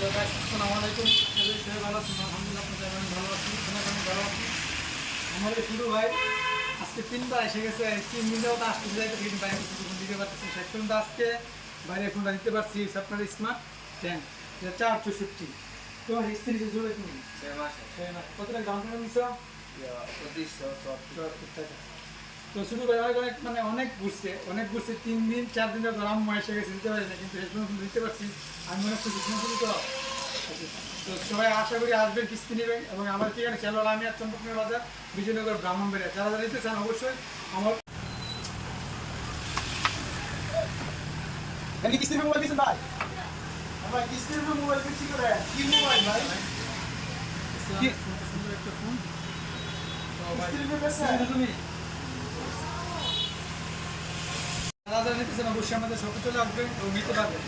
Hello guys আসসালামু আলাইকুম আশা সবাই ভালো আছেন? আলহামদুলিল্লাহ আপনাদের আমি ভালো আছি এখানে আমি ভালো আছি আমাদের শুরু ভাই আজকে তিনবার এসে গেছে তিন দিনেও তো আসতে যাইতে কিন্তু বাইরে কিছু দিতে পারতেছি শেষ পর্যন্ত আজকে বাইরে ফোনটা দিতে পারছি আপনার স্মার্ট টেন যেটা চার চৌষট্টি। তোমার হিস্ট্রি জুড়ে তুমি। ছয় মাসে সেই না কত টাকা ডাউন পেমেন্ট দিছো পঁচিশশো সত্তর টাকা। তো শুরু করে অনেক মানে অনেক ঘুরছে অনেক ঘুরছে তিন দিন চার দিন দিনের গরম এসে গেছে দিতে পারি না কিন্তু শেষ পর্যন্ত দিতে পারছি। আমি মনে করছি শুনে তো তো সবাই আশা করি আসবেন কিস্তি নেবেন এবং আমার ঠিকানা চ্যানেল আমি আর চন্দ্রপুর বাজার বিজয়নগর ব্রাহ্মণবাড়িয়া। যারা যারা নিতে চান অবশ্যই আমার কিস্তির মোবাইল দিয়েছেন ভাই? ভাই কিস্তির মোবাইল বিক্রি করে? কি মোবাইল ভাই? সুন্দর একটা ফোন। তো ভাই কিস্তির মোবাইল তুমি যারা যারা নিতে চান অবশ্যই আমাদের শপে চলে আসবেন এবং নিতে পারবেন।